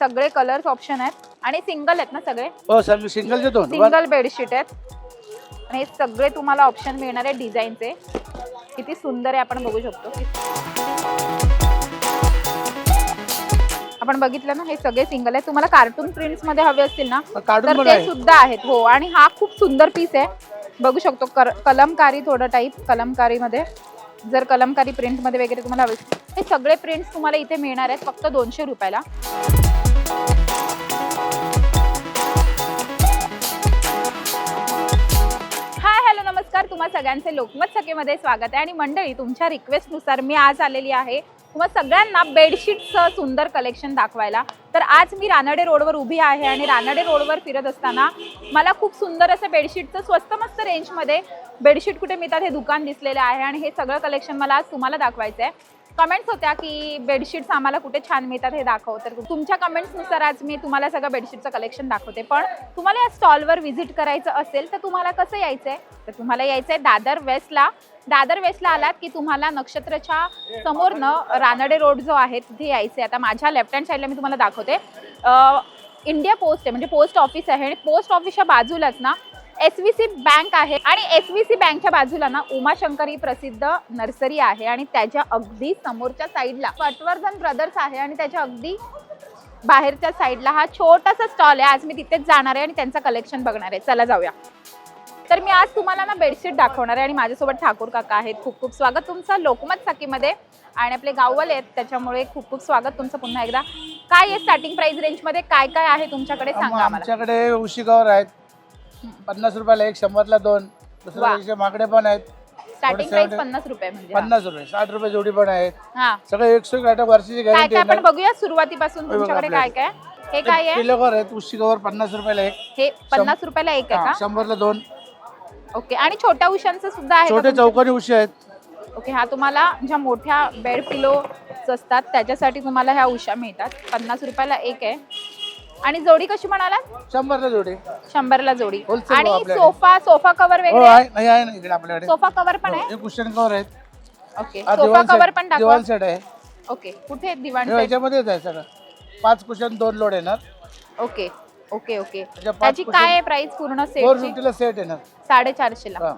सगळे colours option आहेत. आणि सिंगल आहेत ना सगळे? हो वन- सिंगल बेडशीट आहेत. आणि हे सगळे तुम्हाला ऑप्शन मिळणार आहे डिझाईनचे किती सुंदर आहे आपण बघू शकतो. आपण बघितलं ना हे सगळे सिंगल आहे तुम्हाला कार्टून प्रिंट्समध्ये हवे असतील ना तर ते सुद्धा आहेत. हो आणि हा खूप सुंदर पीस आहे. बघू शकतो कर- कलमकारी थोडं टाईप कलमकारी मध्ये. जर कलमकारी प्रिंटमध्ये वगैरे तुम्हाला हवे हे सगळे प्रिंट्स तुम्हाला इथे मिळणार आहेत फक्त दोनशे रुपयाला. तुम्हा सगळ्यांचे लोकमत सखेमध्ये स्वागत आहे. आणि मंडळी तुमच्या रिक्वेस्टनुसार मी आज आलेली आहे तुम्हा सगळ्यांना बेडशीटचं सुंदर कलेक्शन दाखवायला. तर आज मी रानडे रोडवर उभी आहे आणि रानडे रोडवर फिरत असताना मला खूप सुंदर असं बेडशीटचं स्वस्त मस्त रेंजमध्ये बेडशीट कुठे मिळतात हे दुकान दिसलेलं आहे. आणि हे सगळं कलेक्शन मला आज तुम्हाला दाखवायचं आहे कमेंट्स होत्या की बेडशीट्स आम्हाला कुठे छान मिळतात हे दाखव. तर तुमच्या कमेंट्सनुसार आज मी तुम्हाला सगळं बेडशीटचं कलेक्शन दाखवते. पण तुम्हाला या स्टॉलवर व्हिजिट करायचं असेल तर तुम्हाला कसं यायचं आहे तर तुम्हाला यायचं आहे दादर वेस्टला दादर वेस्टला आलात की तुम्हाला नक्षत्रच्या समोरनं रानडे रोड जो आहे तिथे यायचं आहे आता माझ्या लेफ्ट हँड साईडला मी तुम्हाला दाखवते. इंडिया पोस्ट आहे म्हणजे पोस्ट ऑफिस आहे. आणि पोस्ट ऑफिसच्या बाजूलाच ना एस व्ही सी बँक आहे आणि एस व्ही सी बँकच्या बाजूला ना उमाशंकर ही प्रसिद्ध नर्सरी आहे आणि त्याच्या अगदी समोरच्या साईडला पटवर्धन ब्रदर्स आहे आणि त्याच्या अगदी बाहेरच्या साईडला हा छोटासा स्टॉल आहे. आज मी तिथेच जाणार आहे आणि त्यांचं कलेक्शन बघणार आहे. चला जाऊया. तर मी आज तुम्हाला ना बेडशीट दाखवणार आहे आणि माझ्यासोबत ठाकूर काका आहेत. खूप खूप स्वागत तुमचं लोकमत साकीमध्ये आणि आपले गाववाले आहेत त्याच्यामुळे खूप खूप स्वागत तुमचं पुन्हा एकदा. काय आहे स्टार्टिंग प्राइस रेंजमध्ये काय काय आहे तुमच्याकडे? सांगा आम्हाला. आमच्याकडे उशी आहेत. पन्नास रुपयाला एक शंभरला दोन. वा. दुसऱ्या माकडे पण आहेत. स्टार्टिंग प्राइस पन्नास रुपये म्हणजे. हा. पन्नास रुपये साठ रुपये जोडी पण आहेत. हा. सगळे एकशे एक आठ वर्षाची काय गॅरंटी काय आपण बघूया सुरुवातीपासून बघा तुमच्याकडे काय काय? हे काय आहे? किलो कवर आहेत उशी कवर पन्नास रुपयाला एक. हे पन्नास रुपयाला एक आहे का? शंभरला दोन. ओके आणि छोट्या उशांचं सुद्धा आहे का छोटे चौकोनी उशी आहेत. ओके हा तुम्हाला ज्या मोठ्या बेड पिलो असतात त्याच्यासाठी तुम्हाला ह्या उशा मिळतात. पन्नास रुपयाला एक आहे. आणि जोडी कशी म्हणालात? शंभरला जोडी. शंभरला जोडी. Wholesale आणि भाव आपल्याकडे. सोफा सोफा कव्हर हो वगैरे आहे? आहे नाही आहे ना इकडे आपल्याकडे. सोफा कव्हर पण आहे? हो, कुशन कवर आहेत. ओके हा, सोफा दिवाण कव्हर सेट पण दाखवा. दिवाण सेट आहे. ओके कुठे आहेत दिवाण हे सेट याच्यामध्येच आहे सगळं. पाच कुशन दोन लोड येणार. ओके ओके ओके त्याच्या पाच त्याची काय आहे प्राइस पूर्ण फोर सेटची फिफ्टीला सेट येणार. साडेचारशे ला हा.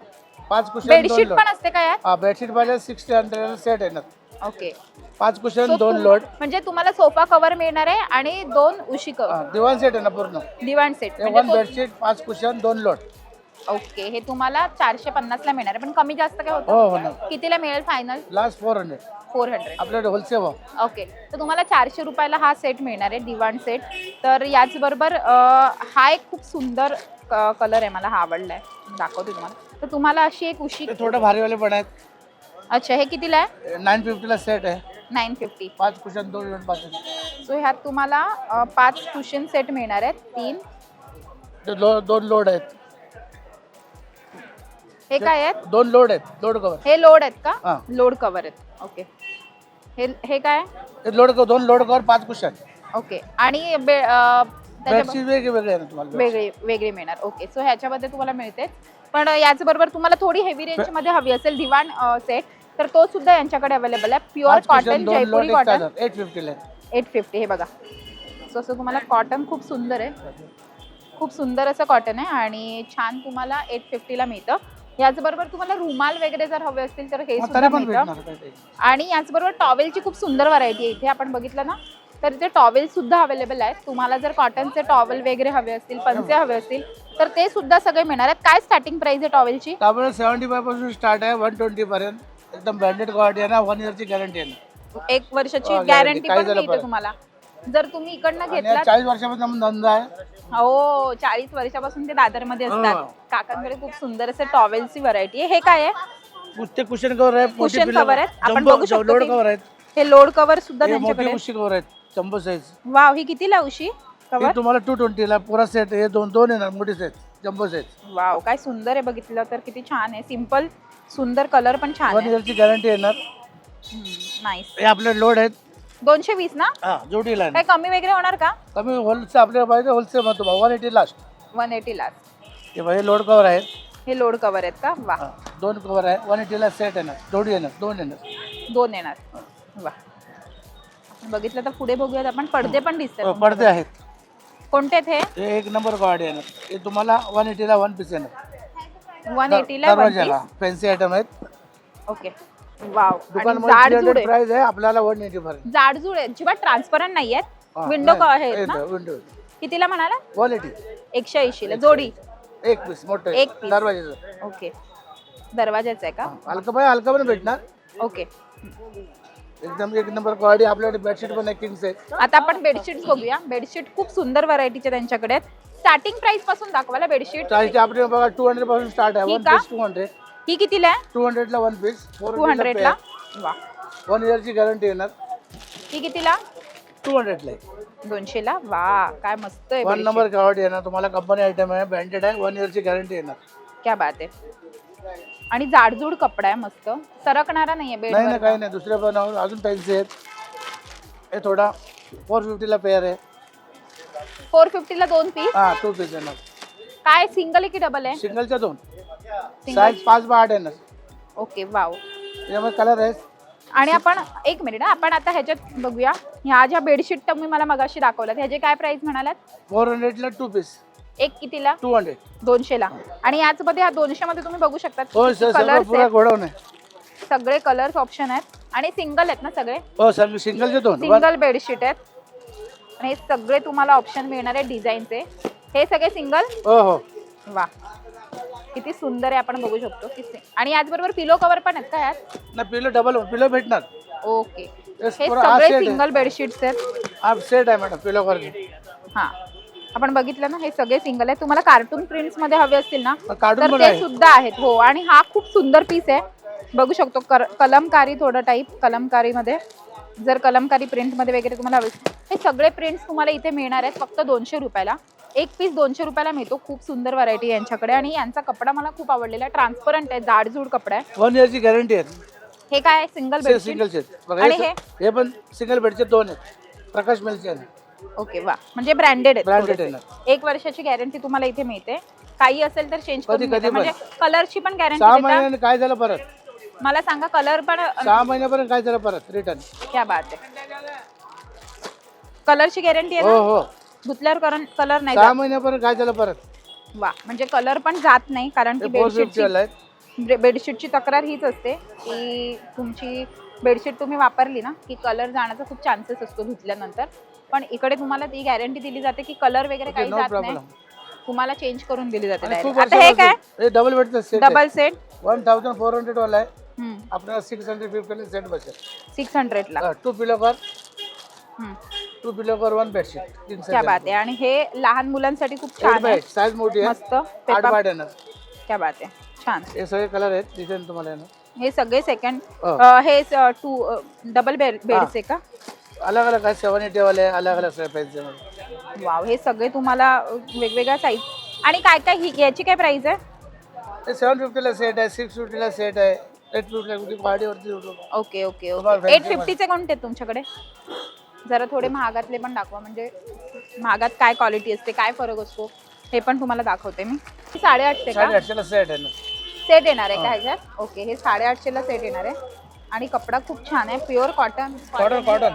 पाच कुशन दोन बेडशीट लोड पण असते का यात? हा बेडशीट पाहिजे सिक्स्टी हंड्रेड सेट येणार. ओके. पाच कुशन दोन लोड म्हणजे तुम्हाला सोफा कव्हर मिळणार आहे आणि दोन उशी कव्हर दिवाण सेट आहे ना पूर्ण? दिवाण सेट वन बेडशीट पाच कुशन दोन लोड ओके हे तुम्हाला चारशे पन्नास ला मिळणार आहे. पण कमी जास्त काय हो होतं? हो ना. कितीला मिळेल final last four hundred four hundred आपल्याकडे होलसेल भाव ओके. तर तुम्हाला चारशे रुपयाला हा सेट मिळणार आहे दिवाण सेट तर याचबरोबर अं, हा एक खूप सुंदर कलर आहे मला हा आवडला आहे दाखवते तुम्हाला. तर तुम्हाला अशी एक उशी ते थोडं भारीवाले पण आहेत. अच्छा हे कितीला आहे? नाईन फिफ्टीला सेट आहे. नाईन फिफ्टी पाच कुशन दोन लोड पाच सो ह्यात तुम्हाला अं, पाच कुशन सेट मिळणार आहेत. तीन. लो दोन लोड आहेत. हे काय आहेत? दोन लोड आहेत. लोड कवर हे लोड आहेत हा. का लोड कवर आहेत. ओके हे हे काय? ते लोड कवर दोन लोड कवर पाच कुशन ओके आणि बे अं, त्याच्या बेडशीट वेगळे आहे ना तुम्हाला वेगळी वेगळी मिळणार. ओके सो ह्याच्यामध्ये तुम्हाला मिळते पण याचबरोबर तुम्हाला थोडी हेवी रेंजमध्ये हवी असेल दिवाण सेट तर तो सुद्धा यांच्याकडे अवेलेबल आहे. Pure cotton Jaipuri cotton eight फिफ्टीला eight fifty हे बघा. सो असं तुम्हाला कॉटन खूप सुंदर आहे. खूप सुंदर असं कॉटन आहे आणि छान तुम्हाला एट फिफ्टीला मिळतं. याचबरोबर तुम्हाला रुमाल वगैरे जर हवे असतील तर हे सुद्धा मिळतं. आणि याचबरोबर टॉवेलची खूप सुंदर व्हरायटी आहे. इथे आपण बघितलं ना तर इथे टॉवेल सुद्धा अवेलेबल आहेत तुम्हाला जर कॉटनचे टॉवेल वगैरे हवे असतील पंचे हवे असतील तर ते सुद्धा सगळे मिळणार आहेत. काय स्टार्टिंग प्राइस आहे टॉवेलची त्यामुळे सेव्हन्टी फायपासून स्टार्ट आहे वन ट्वेंटी पर्यंत. एकदम ब्रँडेड क्वालिटी आहे ना वन इयरची गॅरंटी आहे ना. एक वर्षाची हो, guarantee. गॅरंटी काही पण झालं मिळते बरं. तुम्हाला. जर तुम्ही इकडनं आणि घेतलात चाळीस वर्षापासून आम्ही धंदा आहे. हो चाळीस वर्षापासून ते दादरमध्ये असतात. हो. काकांकडे खूप सुंदर असे टॉवेलची व्हरायटी आहे. हे काय आहे? कुशन कवर आहे मोठी Cushion pillow- cover आहेत. आपण जम्बो- बघू शकतो लोड ते. कवर आहेत. हे लोड कव्हर सुद्धा हे मोठी त्यांच्याकडे उशी कवर आहेत. जम्बो साईज वाव ही कितीला उशी? कव्हर हे तुम्हाला टू ट्वेंटीला पुरा सेट हे दोन दोन येणार मोठी सेट जम्बो साईज वाव काय सुंदर आहे बघितलं तर. किती छान आहे. सिंपल सुंदर कलर पण छान वन आहे. इयरची गॅरंटी येणार. नाईस हे आपले लोड आहेत. दोनशे वीस ना? हा जोडीला आहे. काय कमी वगैरे होणार का? कमी होलसेल आपल्याला पाहिजे होलसेल म्हणतो one eighty last one eighty ला हे बघा, हे लोड कवर आहेत. हे लोड कव्हर आहेत का? वा. हा, दोन कवर आहे. वन एटीला सेट येणार. जोडी येणार दोन येणार. दोन येणार. वा. बघितलं तर पुढे बघूयात आपण. पडदे पण दिसतात हो, पडदे आहेत. कोणते आहेत हे? हे एक नंबर क्वालिटी येणार. हे तुम्हाला वन एटीला वन पीस येणार. वन एटीला दरवाजाला. फॅन्सी आयटम आहेत. ओके. वाव. दुकान जाडजूड आहे प्राइस आहे. आपल्याला वन एटी पर्यंत जाडजूड आहे अजिबात ट्रान्सपरंट नाही आहेत हा, विंडो नाही, आहेत ना? येतं, कितीला म्हणाला? वन एटी एकशे ऐंशी ला. जोडी. एक पीस मोठं एक piece. दरवाजाचं. ओके. दरवाजाच आहे का? हलका पण भेटणार. ओके. एकदम एक नंबर क्वालिटी आपल्याकडे बेडशीट पण आहे किंग्स आहे आता आपण बेडशीट बघूया. बेडशीट खूप सुंदर व्हरायटीचे त्यांच्याकडे आहेत. स्टार्टिंग प्राइसपासून दाखवायला बेडशीट चाळीसचे आपले बघा टू हंड्रेडपासून स्टार्ट आहे. वन? पीस टू हंड्रेड ही कितीला आहे? टू हंड्रेडला वन पीस टू हंड्रेडला वा. वन इयरची गॅरंटी येणार. ही कितीला? टू हंड्रेडला आहे. दोनशेला? वा काय मस्त आहे वन bedsheet. नंबर क्वालिटी येणार. तुम्हाला कंपनी आयटम आहे. ब्रँडेड आहे. वन इयरची गॅरंटी येणार. क्या बात आहे. आणि जाडजूड कपडा आहे मस्त. सरकणारा नाहीये बेड नाही ना काही नाही. दुसरे पण आहे. अजून पेन्सिल आहेत. हे थोडा फोर फिफ्टीला पेअर आहे. फोर फिफ्टीला दोन पीस हा टू पीस येणार काय सिंगल आहे की डबल आहे? सिंगलच्या दोन. Single. साईज पाच बाय आठ येणार ओके वाव यामध्ये कलर आहे. आणि आपण एक मिनिट हा, आपण आता ह्याच्यात बघूया. ह्या ज्या बेडशीट तुम्ही मला मगाशी दाखवल्यात ह्याचे काय प्राइस म्हणालात? फोर हंड्रेडला टू पीस एक कितीला? टू हंड्रेड दोनशेला आणि याचमध्ये ह्या दोनशे मध्ये तुम्ही बघू शकता हो सर सगळं कलर्स पुरा गोडाऊन आहे. सगळे कलर्स ऑप्शन आहेत. आणि सिंगल आहेत ना सगळे? हो सर सिंगलचे दोन. सिंगल बेडशीट आहेत. हे सगळे तुम्हाला ऑप्शन मिळणार आहे डिझाईनचे हे सगळे सिंगल हो हो. वा किती सुंदर आहे आपण बघू शकतो. सि- आणि याचबरोबर पिलो कव्हर पण आहेत का यात? ना पिलो डबल पिलो भेटणार. ओके Yes, हे हा सगळे set आहे. सिंगल बेडशीट्स आहेत. हा सेट आहे मॅडम पिलो कवर हा. आपण बघितलं ना हे सगळे सिंगल आहेत. तुम्हाला कार्टून प्रिंट्समध्ये हवे असतील ना कार्टून तर पण ते आहे. सुद्धा आहेत. हो आणि हा खूप सुंदर पीस आहे. बघू शकतो कर- कलमकारी थोडं टाईप कलमकारीमध्ये. जर कलमकारी प्रिंटमध्ये वगैरे तुम्हाला हवे. हे सगळे प्रिंट्स तुम्हाला इथे मिळणार आहेत फक्त दोनशे रुपयाला. एक पीस दोनशे रुपयाला मिळतो खूप सुंदर व्हरायटी यांच्याकडे. आणि यांचा कपडा मला खूप आवडलेला आहे ट्रान्सपरंट आहे जाडजूड कपडा आहे. वन इयरची गॅरंटी आहे. हे काय सिंगल बेडशीट सिंगल सेट बघा आणि हे? हे पण सिंगल बेडचे दोन आहेत. प्रकाश मिलचे आहे. ओके वा म्हणजे ब्रँडेड ब्रँडेड आहे एक वर्षाची गॅरंटी तुम्हाला इथे मिळते. काही असेल तर चेंज कधी- कधी. म्हणजे कलरची पण गॅरंटी काय झालं परत? मला सांगा कलर पण सहा महिन्यापर्यंत काय झालं परत रिटर्न क्या बात आहे. कलरची गॅरंटी आहे हो ना? हो धुतल्यावर कलर नाही सहा जात. महिन्यापर्यंत काय झालं परत. वा म्हणजे कलर पण जात नाही कारण की फोर फिफ्टी बेडशीटची बे- तक्रार हीच असते की तुमची बेडशीट तुम्ही वापरली ना की कलर जाण्याचा खूप चान्सेस असतो धुतल्यानंतर. पण इकडे तुम्हाला ती गॅरंटी दिली जाते की कलर वगैरे काही नो जात नाही. प्रॉब्लेम तुम्हाला चेंज करून दिली जाते direct. आता हे काय? Double बेडचं set double set one thousand four hundred वाला आहे. आपल्याला सिक्स हंड्रेड फिफ्टीला सेट बसेल. Six हंड्रेडला two pillow cover two pillow cover one bedsheet तीन क्या बात आहे. आणि हे लहान मुलांसाठी खूप छान आहे. साईज मोठी आहे. मस्त. आठ बाय येणार क्या बात आहे. छान. हे सगळे कलर आहेत. डिझाईन तुम्हाला येणार हे सगळे सेकंड हो. हे टू डबल बेड आहे का? अलग अलग आहे. सेवन एटी वाले अलग अलग प्राइस वाव हे सगळे तुम्हाला वेगवेगळ्या साईज आणि काय काय याची काय प्राइस आहे? सेवन फिफ्टीला सेट आहे. सिक्स फिफ्टीला सेट आहे. एट ओके ओके एट फिफ्टीचे कोणते आहेत तुमच्याकडे? जरा थोडे महागातले पण दाखवा म्हणजे महागात काय क्वालिटी असते काय फरक असतो हे पण तुम्हाला दाखवते मी. साडेआठशे का? साडेआठशेला सेट आहे ना. सेट येणार आहे का ह्याच्यात? ओके हे साडेआठशेला सेट येणार आहे. आणि कपडा खूप छान आहे pure cotton cotton cotton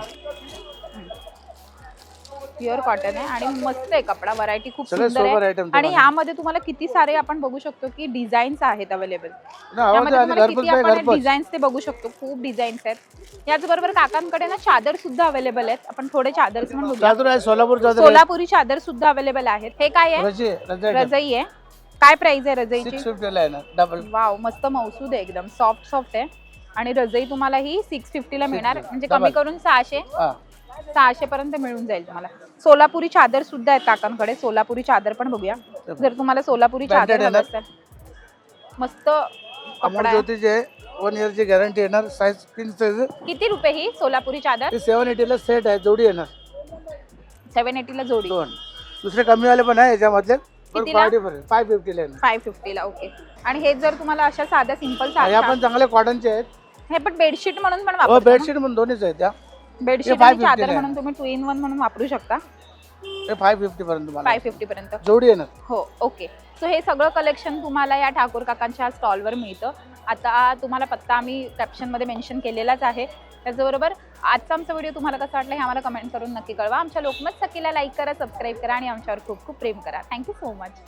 pure cotton आहे आणि मस्त आहे कपडा. व्हरायटी खूप सगळे सुंदर आहे. आणि. यामध्ये तुम्हाला किती सारे आपण बघू शकतो की डिझाईन्स आहेत अवेलेबल ना आवाज यामध्ये आहे तुम्हाला किती आपण घरपोच डिझाईन्स ते बघू शकतो. खूप डिझाईन्स आहेत. याचबरोबर काकांकडे ना चादर सुद्धा अवेलेबल आहेत. आपण थोडे चादर्स पण बघूया. चादर आहे सोलापूर चादर आहे. सोलापुरी चादर सुद्धा अवेलेबल आहेत. हे काय आहे? रजी रजाई रजई आहे. काय प्राइस आहे रजईची? सिक्स फिफ्टीला आहे ना डबल वाव मस्त मौसूद आहे एकदम. सॉफ्ट सॉफ्ट आहे. आणि रजई तुम्हाला ही सिक्स फिफ्टीला मिळणार. म्हणजे कमी. करून सहाशे. हा. सहाशे पर्यंत मिळून जाईल तुम्हाला. सोलापुरी चादर सुद्धा आहेत काकांकडे. सोलापुरी चादर पण बघूया. जर तुम्हाला सोलापुरी चादर हवं. असेल. मस्त कपडा आहे. ज्योतीचे वन इयरची गॅरंटी येणार. साईज किती रुपये ही सोलापुरी चादर ते सेवन एटीला सेट आहे. जोडी येणार. सेव्हन एटीला जोडी. दोन. दुसरे कमीवाले पण आहे याच्यामधले. पण कितीला? क्वालिटी पण फाय फिफ्टीला येणार. फाय फिफ्टीला ओके आणि हे जर तुम्हाला अशा साध्या सिंपल ह्या पण चांगले कॉटनचे आहेत. हे पण बेडशीट म्हणून पण हो वापरतो ना? बेडशीट म्हणून दोन्हीच आहेत त्या. बेडशीट 550 आणि चादर आहे. म्हणून तुम्ही टू इन वन म्हणून वापरू शकता. फाय फिफ्टी पर्यंत तुम्हाला फाय फिफ्टी पर्यंत. जोडी येणार. हो ओके सो हे सगळं कलेक्शन तुम्हाला या ठाकूर काकांच्या स्टॉलवर मिळतं. आता तुम्हाला पत्ता आम्ही कॅप्शनमध्ये मेन्शन केलेलाच आहे. त्याचबरोबर आजचा आमचा व्हिडिओ तुम्हाला कसा वाटला हे आम्हाला कमेंट करून नक्की कळवा. आमच्या लोकमत सखीला लाईक करा सबस्क्राईब करा आणि आमच्यावर खूप खूप प्रेम करा. Thank you so much